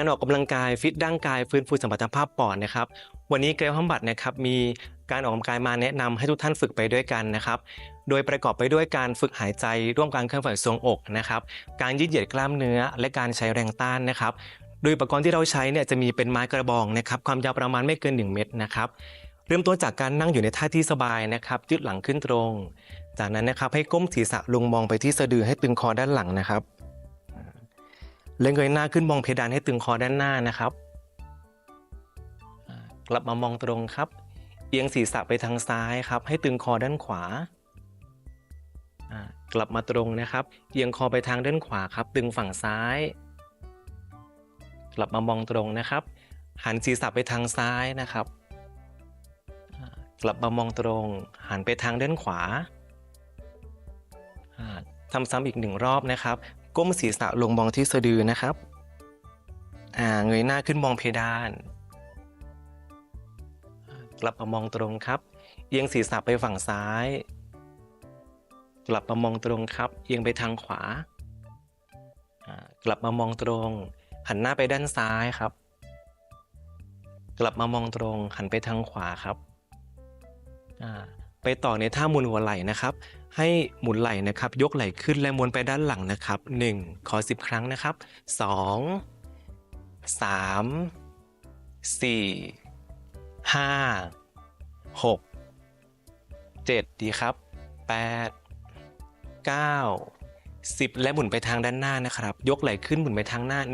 การออกกำลังกายฟิตร่างกายฟื้นฟูสมรรถภาพปอดนะครับ วันนี้เกรลฮัมบัตนะครับมีการออกกำลังกายมาแนะนำให้ทุกท่านฝึกไปด้วยกันนะครับ โดยประกอบไปด้วยการฝึกหายใจร่วมการเคลื่อนไหวทรงอกนะครับ การยืดเหยียดกล้ามเนื้อ และการใช้แรงต้านนะครับ โดยอุปกรณ์ที่เราใช้เนี่ยจะมีเป็นไม้กระบองนะครับ ความยาวประมาณไม่เกิน 1 เมตรนะครับ เริ่มต้นจากการนั่งอยู่ในท่าที่สบายนะครับยืดหลังขึ้นตรง จากนั้นนะครับให้ก้มศีรษะลงมองไปที่สะดือให้ตึงคอด้านหลังนะครับ เล็งเงยหน้าขึ้นมองเพดานให้ตึงคอด้านหน้านะครับ กลับมามองตรงครับ เอียงศีรษะไปทางซ้ายครับ ให้ตึงคอด้านขวา กลับมาตรงนะครับ เอียงคอไปทางด้านขวาครับ ตึงฝั่งซ้าย กลับมามองตรงนะครับ หันศีรษะไปทางซ้ายนะครับ กลับมามองตรง หันไปทางด้านขวาทำซ้ำอีกหนึ่งรอบนะครับ ก้มศีรษะลงมองที่สะดือนะครับ อ่าเงยหน้าขึ้นมองเพดาน กลับมามองตรงครับ เอียงศีรษะไปฝั่งซ้าย กลับมามองตรงครับ เอียงไปทางขวา กลับมามองตรง หันหน้าไปด้านซ้ายครับ กลับมามองตรง หันไปทางขวาครับ ไปต่อในท่ามุนหัวไหล่นะครับ ให้หมุนไหล่นะครับ ยกไหล่ขึ้นและม้วนไปด้านหลังนะครับ 1 ขอ 10 ครั้งนะครับ 2 3 4 5 6 7 ดีครับ 8 9 10 และหมุนไปทางด้านหน้านะครับ ยกไหล่ขึ้นหมุนไปทางหน้า 1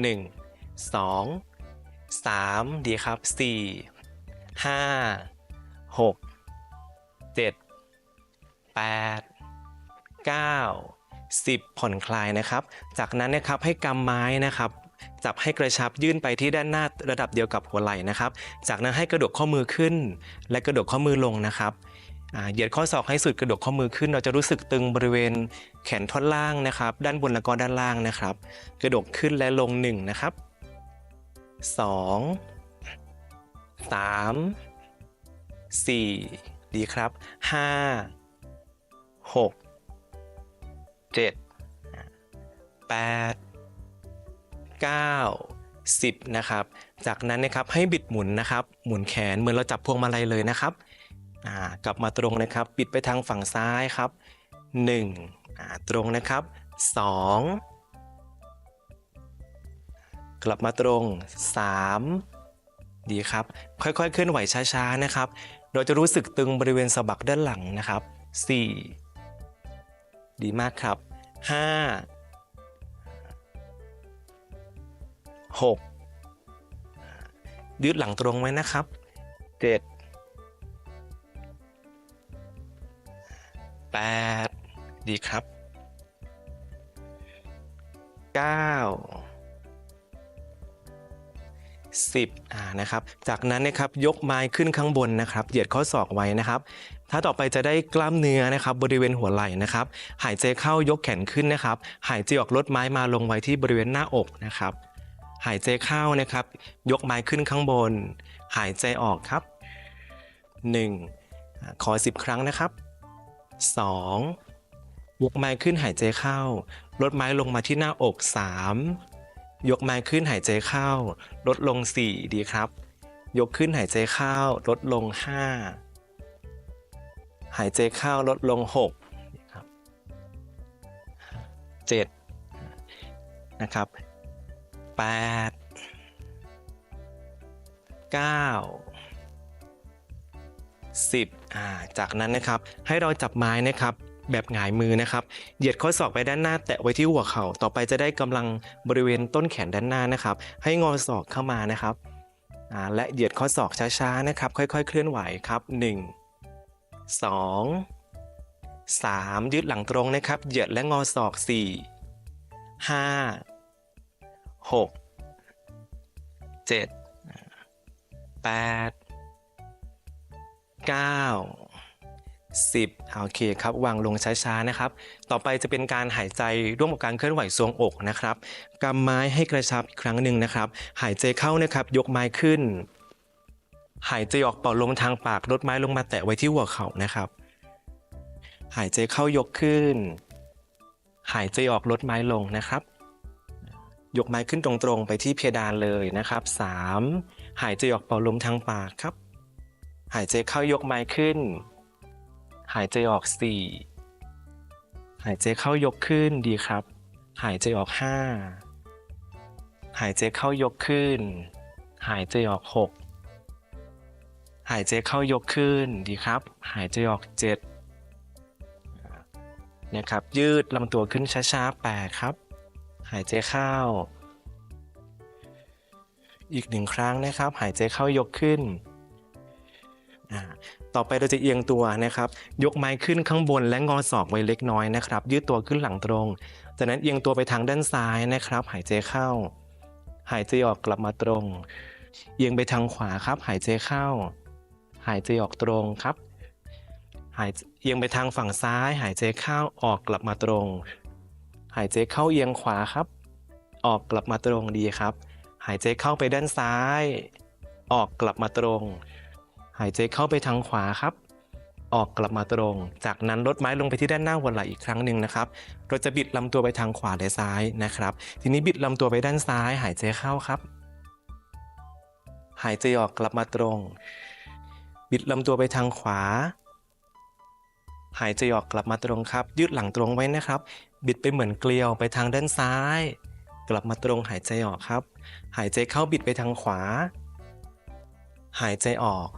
2 3 ดีครับ 4 5 6 7 8 9 10 ผ่อนคลายนะครับ จากนั้นนะครับให้กำไม้นะครับจับให้กระชับยื่นไปที่ด้านหน้าระดับเดียวกับหัวไหล่นะครับ จากนั้นให้กระดกข้อมือขึ้น และกระดกข้อมือลงนะครับเหยียดข้อศอกให้สุดกระดกข้อมือขึ้น เราจะรู้สึกตึงบริเวณแขนท่อนล่างนะครับ ด้านบนและก็ด้านล่างนะครับ กระดกขึ้นและลงหนึ่งนะครับสองสามสี่ดีครับห้าหก เจ็ดแปดเก้าสิบนะครับ จากนั้นนะครับให้บิดหมุนนะครับ หมุนแขนเหมือนเราจับพวงมาลัยเลยนะครับกลับมาตรงนะครับ บิดไปทางฝั่งซ้ายครับหนึ่งตรงนะครับสองกลับมาตรงสามดีครับ ค่อยๆ เคลื่อนไหวช้าๆนะครับ เราจะรู้สึกตึงบริเวณสะบักด้านหลังนะครับ 4 ดีมากครับ5 6ยืดหลังตรงไว้นะครับ7 8ดีครับ9 10อ่านะครับจากนั้นนะครับยกไม้ขึ้นข้างบนนะครับ เหยียดข้อศอกไว้นะครับ ถ้าต่อไปจะได้กล้ามเนื้อนะครับ บริเวณหัวไหล่นะครับ หายใจเข้ายกแขนขึ้นนะครับ หายใจออกลดไม้มาลงไว้ที่บริเวณหน้าอกนะครับ หายใจเข้านะครับ ยกไม้ขึ้นข้างบน หายใจออกครับ1อ่าขอ 10 ครั้งนะครับ 2 ยกไม้ขึ้นหายใจเข้า ลดไม้ลงมาที่หน้าอก 3 ยกไม้ขึ้นหายใจเข้า ลดลง 4 ดีครับ ยกขึ้นหายใจเข้า ลดลง 5 หายใจเข้าลดลง6ครับ7นะครับ8 9 10อ่าจากนั้นนะครับให้เราจับไม้นะครับ แบบหงายมือนะครับ เหยียดข้อศอกไปด้านหน้า แตะไว้ที่หัวเข่า ต่อไปจะได้กำลังบริเวณต้นแขนด้านหน้านะครับ ให้งอศอกเข้ามานะครับ และเหยียดข้อศอกช้าๆนะครับ ค่อยๆ เคลื่อนไหวครับ 1 2 3 ยืดหลังตรงนะครับ เหยียดและงอศอก 4 5 6 7 8 9 10โอเคครับวางลงช้าๆนะครับ ต่อไปจะเป็นการหายใจร่วมกับการเคลื่อนไหวทรวงอกนะครับกำไม้ให้กระชับอีกครั้งหนึ่งนะครับ หายใจเข้านะครับ ยกไม้ขึ้น หายใจออกเป่าลมทางปากลดไม้ลงมาแตะไว้ที่หัวเข่านะครับ หายใจเข้ายกขึ้น หายใจออกลดไม้ลงนะครับ ยกไม้ขึ้นตรงๆไปที่เพดานเลยนะครับ 3. หายใจออกเป่าลมทางปากครับ หายใจเข้ายกไม้ขึ้น หายใจออก 4 หายใจเข้ายกขึ้นดีครับ หายใจออก 5 หายใจเข้ายกขึ้น หายใจออก 6 หายใจเข้ายกขึ้นดีครับ หายใจออก 7 นะครับ ยืดลำตัวขึ้นช้าๆแปดครับ หายใจเข้า อีกหนึ่งครั้งนะครับ หายใจเข้ายกขึ้น ต่อไปเราจะเอียงตัวนะครับ ยกไม้ขึ้นข้างบนและงอศอกไว้เล็กน้อยนะครับ ยืดตัวขึ้นหลังตรง จากนั้นเอียงตัวไปทางด้านซ้ายนะครับ หายใจเข้า หายใจออกกลับมาตรง เอียงไปทางขวาครับ หายใจเข้า หายใจออกตรงครับ หายเอียงไปทางฝั่งซ้าย หายใจเข้าออกกลับมาตรง หายใจเข้าเอียงขวาครับ ออกกลับมาตรงดีครับ หายใจเข้าไปด้านซ้าย ออกกลับมาตรง หายใจเข้าไปทางขวาครับ ออกกลับมาตรง จากนั้นลดไม้ลงไปที่ด้านหน้าหัวไหล่อีกครั้งหนึ่งนะครับ เราจะบิดลำตัวไปทางขวาและซ้ายนะครับ ทีนี้บิดลำตัวไปด้านซ้าย หายใจเข้าครับ หายใจออกกลับมาตรง บิดลำตัวไปทางขวา หายใจออกกลับมาตรงครับ ยืดหลังตรงไว้นะครับ บิดไปเหมือนเกลียวไปทางด้านซ้าย กลับมาตรงหายใจออกครับ หายใจเข้าบิดไปทางขวา หายใจออก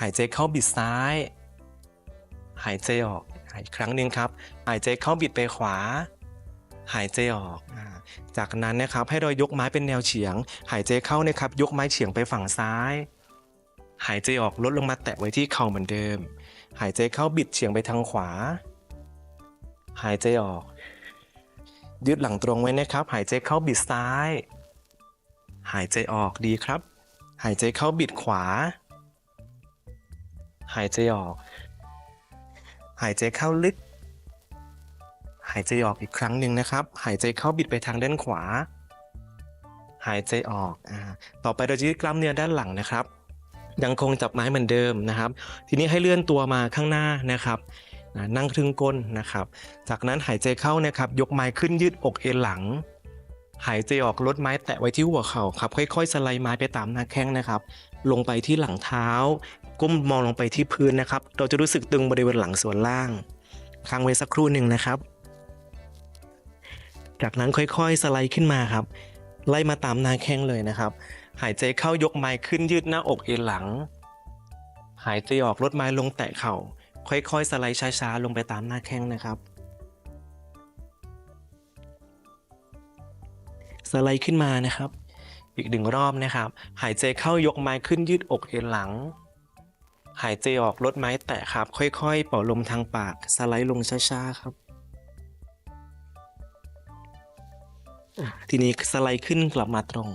หายใจเข้าบิดซ้าย หายใจออกอีกครั้งหนึ่งครับ หายใจเข้าบิดไปขวา หายใจออก จากนั้นนะครับให้เรายกไม้เป็นแนวเฉียง หายใจเข้านะครับ ยกไม้เฉียงไปฝั่งซ้าย หายใจออกลดลงมาแตะไว้ที่เข่าเหมือนเดิม หายใจเข้าบิดเฉียงไปทางขวา หายใจออก ยืดหลังตรงไว้นะครับ หายใจเข้าบิดซ้าย หายใจออกดีครับ หายใจเข้าบิดขวา หายใจออก หายใจเข้าลึก หายใจออกอีกครั้งหนึ่งนะครับ หายใจเข้าบิดไปทางด้านขวา หายใจออกอาต่อไปเราจะยืดกล้ามเนื้อด้านหลังนะครับ ยังคงจับไม้เหมือนเดิมนะครับ ทีนี้ให้เลื่อนตัวมาข้างหน้านะครับนั่งครึ่งก้นนะครับ จากนั้นหายใจเข้านะครับ ยกไม้ขึ้นยืดอกเอ็นหลัง หายใจออกลดไม้แตะไว้ที่หัวเข่าครับ ค่อย ๆ สไลด์ไม้ไปตามหน้าแข้งนะครับ ลงไปที่หลังเท้า ก้มมองลงไปที่พื้นนะครับ เราจะรู้สึกตึงบริเวณหลังส่วนล่าง ค้างไว้สักครู่หนึ่งนะครับ จากนั้นค่อยๆสไลด์ขึ้นมาครับ ไล่มาตามหน้าแข้งเลยนะครับ หายใจเข้ายกไม้ขึ้นยืดหน้าอกเอ็นหลัง หายใจออกลดไม้ลงแตะเข่า ค่อยๆสไลด์ช้าๆลงไปตามหน้าแข้งนะครับสไลด์ขึ้นมานะครับ อีกหนึ่งรอบนะครับ หายใจเข้ายกไม้ขึ้นยืดอกเอ็นหลัง หายใจออกลดไม้แตะครับ ค่อยๆ เป่าลมทางปาก สไลด์ลงช้าๆครับอะทีนี้สไลด์ขึ้นกลับมาตรง